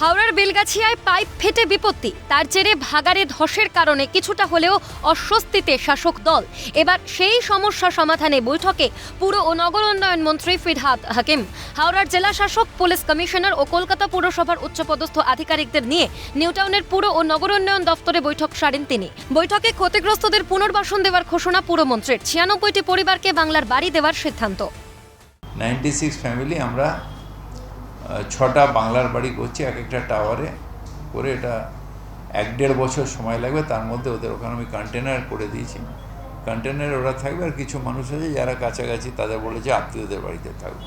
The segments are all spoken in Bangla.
হাওড়ার বেলগাছিয়ায় পাইপ ফেটে বিপত্তি। তার জেরে ভাগাড়ে ধসের কারণে কিছুটা হলেও অস্বস্তিতে শাসক দল। এবার সেই সমস্যা সমাধানে বৈঠকে পুর ও নগর উন্নয়ন মন্ত্রী ফিরহাদ হাকিম। হাওড়ার জেলা শাসক, পুলিশ কমিশনার ও কলকাতা পুরসভার উচ্চপদস্থ আধিকারিকদের নিয়ে নিউটাউনের পুর ও নগর উন্নয়ন দফতরে বৈঠক সারেন তিনি। বৈঠকে ক্ষতিগ্রস্তদের পুনর্বাসন দেওয়ার ঘোষণা পুরমন্ত্রীর ছিয়ানব্বইটি পরিবারকে বাংলার বাড়ি দেওয়ার সিদ্ধান্ত। নাইনটি সিক্স ফ্যামিলি আমরা ছটা বাংলার বাড়ি করছি, এক একটা টাওয়ারে করে এটা এক দেড় বছর সময় লাগবে, তার মধ্যে ওদের ওখানে আমি কন্টেনার করে দিয়েছি। কন্টেনার ওরা থাকবে আর কিছু মানুষ আছে যারা কাছাকাছি তাদের বলেছে আত্মীয়দের বাড়িতে থাকবে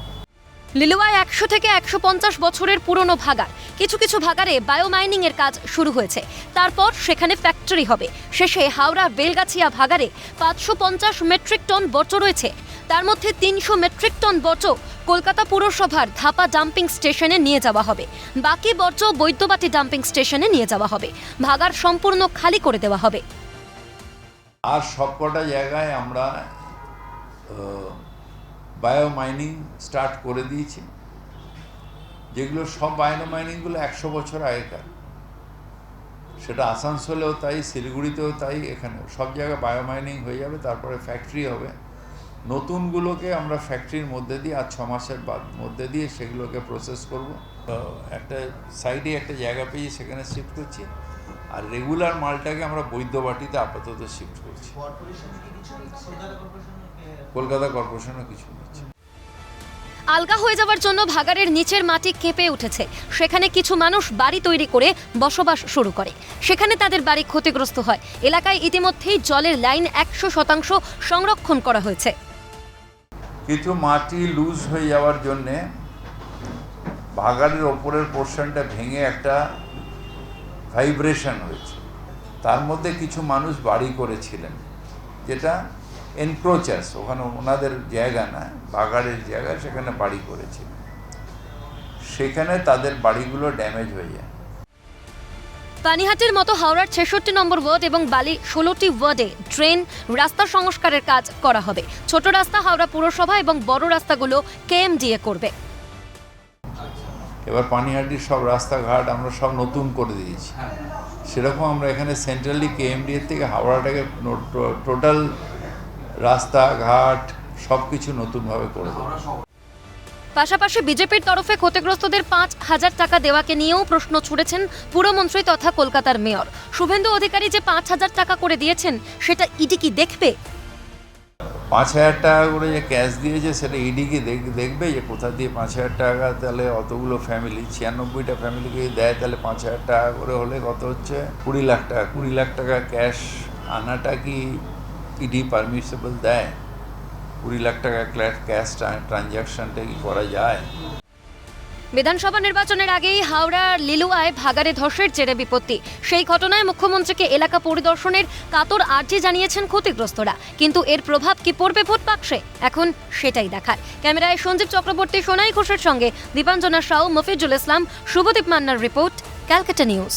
লিলুয়ায় একশো থেকে একশো পঞ্চাশ বছরের পুরনো ভাগার কিছু কিছু ভাগারে বায়োমাইনিং এর কাজ শুরু হয়েছে। তারপর সেখানে ফ্যাক্টরি হবে। শেষে হাওড়া বেলগাছিয়া ভাগারে পাঁচশো পঞ্চাশ মেট্রিক টন বর্জ্য রয়েছে। তার মধ্যে তিনশো মেট্রিক টন বর্জ্য কলকাতা পুরসভার ধাপা ডাম্পিং স্টেশনে নিয়ে যাওয়া হবে। বাকি বর্জ্য বৈদ্যবাটি ডাম্পিং স্টেশনে নিয়ে যাওয়া হবে। ভাগার সম্পূর্ণ খালি করে দেওয়া হবে। আর সবকটা জায়গায় আমরা বায়ো মাইনিং স্টার্ট করে দিয়েছি। যেগুলো সব বায়ো মাইনিংগুলো একশো বছর আগেকার। সেটা আসানসোলেও তাই, শিলিগুড়িতেও তাই, এখানেও। সব জায়গায় বায়ো মাইনিং হয়ে যাবে, তারপরে ফ্যাক্টরি হবে। নতুনগুলোকে আমরা ফ্যাক্টরির মধ্যে দিয়ে আর ছ মাসের বাদ মধ্যে দিয়ে সেগুলোকে প্রসেস করব। একটা সাইডে একটা জায়গা পেয়ে সেখানে শিফট করছি আর রেগুলার মালটাকে আমরা বৈদ্যবাটিতে আপাতত শিফট করছি। কলকাতা কর্পোরেশনও কিছু নিচ্ছে। আলগা হয়ে যাওয়ার জন্য ভাগাড়ের নিচের মাটি কেঁপে উঠেছে। সেখানে কিছু মানুষ বাড়ি তৈরি করে বসবাস শুরু করে। সেখানে তাদের বাড়ি ক্ষতিগ্রস্ত হয়। এলাকায় ইতিমধ্যেই জলের লাইন একশো শতাংশ সংরক্ষণ করা হয়েছে। কিছু মাটি লুজ হয়ে যাওয়ার জন্যে ভাগাড়ের ওপরের পোর্শনটা ভেঙে একটা ভাইব্রেশন হয়েছে। তার মধ্যে কিছু মানুষ বাড়ি করেছিলেন, যেটা এনক্রোচার্স ওখানে ওনাদের জায়গা না, ভাগাড়ের জায়গা, সেখানে বাড়ি করেছিলেন। সেখানে তাদের বাড়িগুলো ড্যামেজ হয়ে যায়। পানিহাটির মতো হাওড়ার ছেষট্টি নম্বর ওয়ার্ড এবং বালি ষোলোটি ওয়ার্ডে ড্রেন রাস্তা সংস্কারের কাজ করা হবে। ছোট রাস্তা হাওড়া পুরসভা এবং বড় রাস্তাগুলো কেএমডিএ করবে। এবার পানিহাটির সব রাস্তাঘাট আমরা সব নতুন করে দিয়েছি। সেরকম আমরা এখানে সেন্ট্রালি কেএমডি এর থেকে হাওড়াটাকে টোটাল রাস্তাঘাট সব কিছু নতুনভাবে করে দেবো। পাশাপাশি বিজেপির তরফে ক্ষতিগ্রস্তদের পাঁচ হাজার টাকা দেওয়াকে নিয়েও প্রশ্ন ছুড়েছেন পুরমন্ত্রী তথা কলকাতার মেয়র। শুভেন্দু অধিকারী যে পাঁচ হাজার টাকা করে দিয়েছেন, সেটা ইডি কি দেখবে? পাঁচ হাজার টাকা করে যে ক্যাশ দিয়েছে, সেটা ইডিকে দেখবে যে কোথা দিয়ে পাঁচ হাজার টাকা? তাহলে অতগুলো ফ্যামিলি ছিয়ানব্বইটা ফ্যামিলিকে যদি দেয়, তাহলে পাঁচ হাজার টাকা করে হলে কত হচ্ছে? কুড়ি লাখ টাকা। কুড়ি লাখ টাকা ক্যাশ আনাটা কি ইডি পারমিসেবল দেয়? কুড়ি লাখ ক্যাশ কি করা যায়? বিধানসভা নির্বাচনের আগেই হাওড়ার লিলুয়ায় ভাগাড়ে ধসের জেরে বিপত্তি। সেই ঘটনায় মুখ্যমন্ত্রীকে এলাকা পরিদর্শনের কাতর আর্জি জানিয়েছেন ক্ষতিগ্রস্তরা। কিন্তু এর প্রভাব কি পড়বে ভোট বাক্সে? এখন সেটাই দেখার। ক্যামেরায় সঞ্জীব চক্রবর্তী, সোনাই ঘোষের সঙ্গে দীপাঞ্জনা সাউ, মফিজুল ইসলাম, শুভদীপ মান্নার রিপোর্ট, ক্যালকাটা নিউজ।